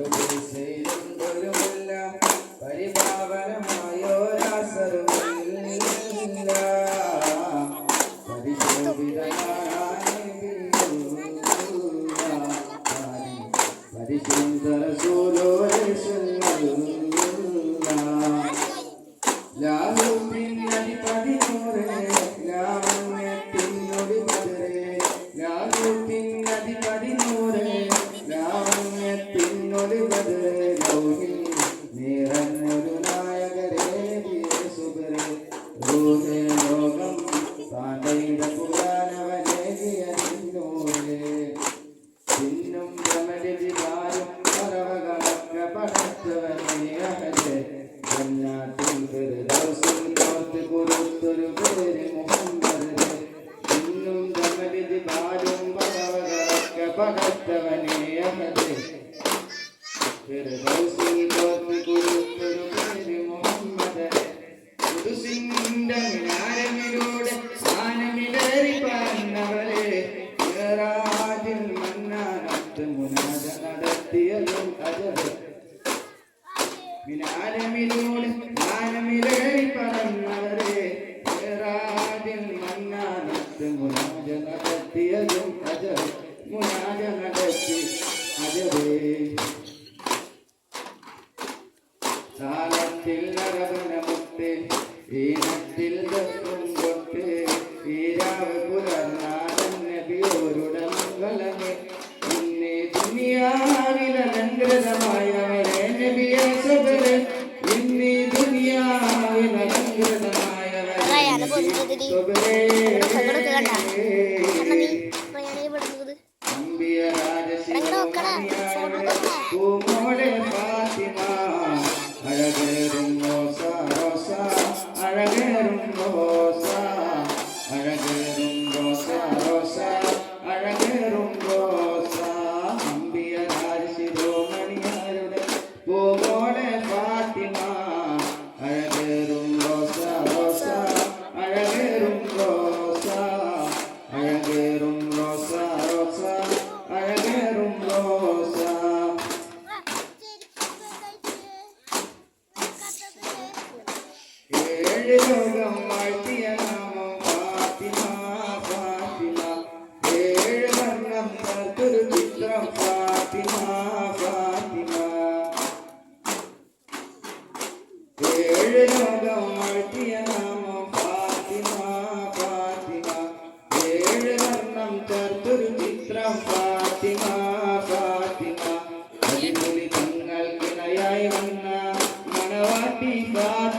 eu pensei കുണ്ടമിനാരമിലൂടെ സ്ഥാനമിലേറി പറഞ്ഞവരെ ിൽ മന്നാനത്ത് മുനാദ നടത്തിയതും അജബ് മിനാരമിലൂടെ സ്ഥാനമിലേറി പറഞ്ഞവരെ ിൽ മന്നാനത്ത് മുനാദ നടത്തിയതും അജബ് മുനാദ നടത്തി അജബേ പുലർന്നാടൻ നബിയോരുടെ മംഗളമേ ഇന്നേ ദുനിയാവിലെ അലങ്കൃതമായവരെ നബിയെ സബരെ ഇന്നീ ദുനിയാവിലെ మనవతి కాదు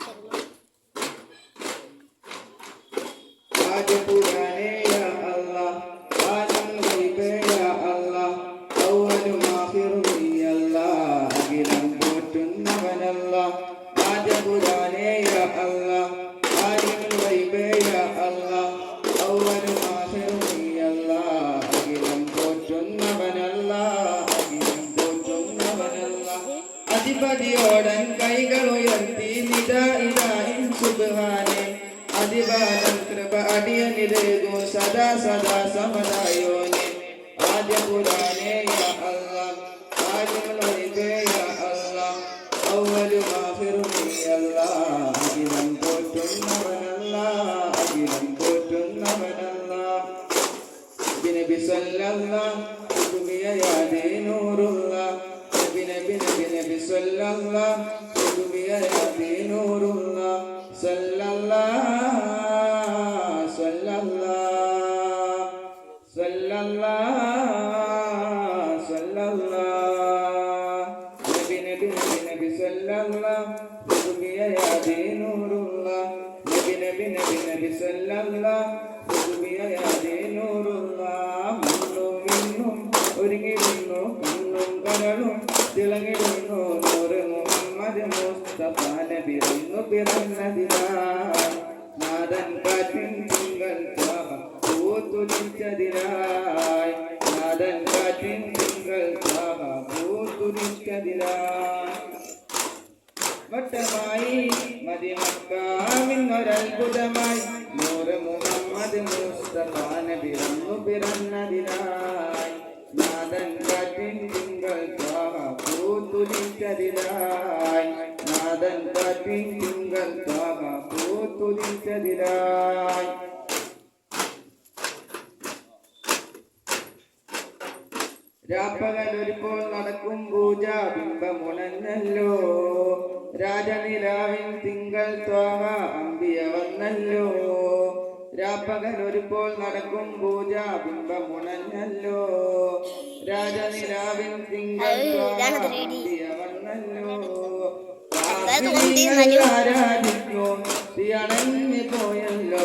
açarına. Badem bu കൃപ അടിയനിലേകു സദാ സദാ സമതായോനെ ആദ്യ പുരാനേ അല്ല. ആദ്യമൊഴികേ അല്ല ഔവലു മാഫിറുമീ അല്ല അഖിലം പോറ്റുന്നവനല്ല അഖിലം പോറ്റുന്നവനല്ല. ബിനബി സല്ലല്ല കുതുമിയയാനേ നൂറുള്ള നബി നബി നബി സല്ലല്ല കുതുമിയയാനേ നൂറുള്ള സല്ലല്ലാ ഒരുങ്ങിടുന്നു കണ്ണും കരളും തിളങ്ങിടുന്നു നൂറ് മുഹമ്മദ് മുസ്തഫ നബി പിറന്നതിനാ. കൊതിച്ചതിനായി നാദൻ കാറ്റിൻ തിങ്കൾ പൂത്തുരിച്ചതിനായി വട്ടമായി മതിമക്കാമിന്നൊരത്ഭുതമായി നൂറ് മുഹമ്മദ് മുസ്തഫാന പിറന്നു പിറന്നതിനായി. നാദൻ കാറ്റിൻ തിങ്കൾ പൂത്തുരിച്ചതിനായി നാദൻ കാറ്റിൻ തിങ്കൾ പൂത്തുരിച്ചതിനായി രാപ്പകലൊരുപ്പോൾ നടക്കും പൂജ ബിംബമുണന്നല്ലോ രാജനിലാവിൻ തിങ്കൾ ത്വാഹ അമ്പിയ വന്നല്ലോ രാപ്പകലൊരുപ്പോൾ നടക്കും പൂജ ബിംബമുണന്നല്ലോ രാജനിലാവിൻ തിങ്കൾ ത്വാഹ അമ്പിയ വന്നല്ലോ ആരാധിക്കോ. തീയണഞ്ഞു പോയല്ലോ.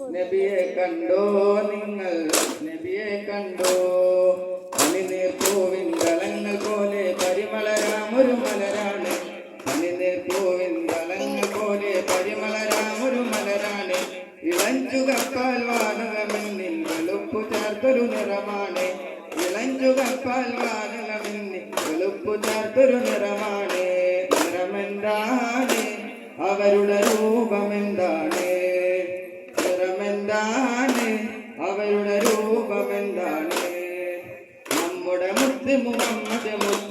നബിയെ കണ്ടോ നിങ്ങൾ? നബിയെ കണ്ടോ? അണിനീർ പൂവിൻ കളങ്ങൾ പോലെ പരിമളരാമൊരു മലരാണ്. അണിനീർ പൂവിൻ കളങ്ങൾ പോലെ പരിമളരാമൊരു മലരാണ്. ഇളഞ്ചുകപ്പാൽ വാനകമെന്നിൽ വെളുപ്പു ചേർത്തൊരു നിറമാണ്. ഇളഞ്ചുകപ്പാൽ വാനകമെന്നിൽ വെളുപ്പു ചേർത്തൊരു നിറമാണ്. നിറമെന്താണ്? അവരുടെ രൂപമെന്താണ്?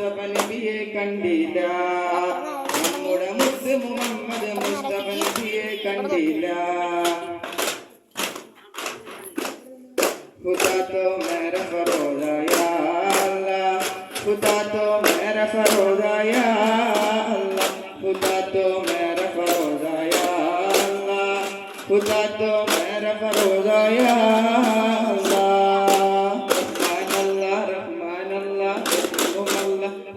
മുസ്തഫ നബിയെ കണ്ടില്ല നമ്മുടെ മുത്ത് മുഹമ്മദ് മുസ്തഫ നബിയെ കണ്ടില്ല खुदा तो मेरा फरोजा या अल्लाह खुदा तो मेरा फरोजा या अल्लाह खुदा तो मेरा फरोजा या अल्लाह खुदा तो मेरा फरोजा या